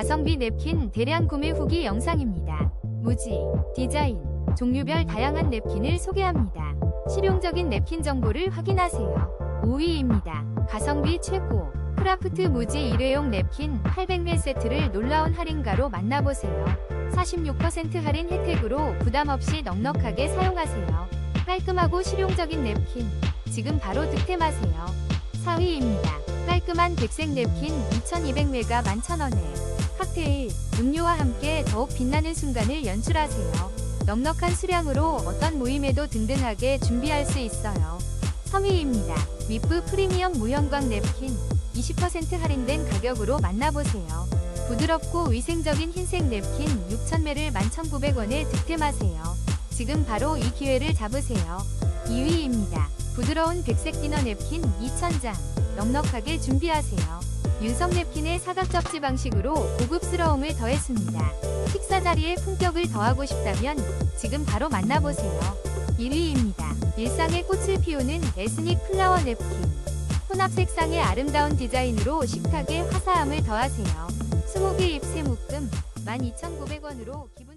가성비 냅킨 대량 구매 후기 영상입니다. 무지, 디자인, 종류별 다양한 냅킨을 소개합니다. 실용적인 냅킨 정보를 확인하세요. 5위입니다. 가성비 최고. 크라프트 무지 일회용 냅킨 800ml 세트를 놀라운 할인가로 만나보세요. 46% 할인 혜택으로 부담 없이 넉넉하게 사용하세요. 깔끔하고 실용적인 냅킨. 지금 바로 득템하세요. 4위입니다. 깔끔한 백색 냅킨 2200mg 11,000원에 칵테일, 음료와 함께 더욱 빛나는 순간을 연출하세요. 넉넉한 수량으로 어떤 모임에도 든든하게 준비할 수 있어요. 3위입니다. 위프 프리미엄 무형광 냅킨 20% 할인된 가격으로 만나보세요. 부드럽고 위생적인 흰색 냅킨 6,000ml를 11,900원에 득템하세요. 지금 바로 이 기회를 잡으세요. 2위입니다. 부드러운 백색 디너 냅킨 2,000장 넉넉하게 준비하세요. 윤석 냅킨의 사각 접지 방식으로 고급스러움을 더했습니다. 식사 자리에 품격을 더하고 싶다면 지금 바로 만나보세요. 1위입니다. 일상의 꽃을 피우는 에스닉 플라워 냅킨. 혼합 색상의 아름다운 디자인으로 식탁에 화사함을 더하세요. 20개 잎새 묶음 12,900원으로 기분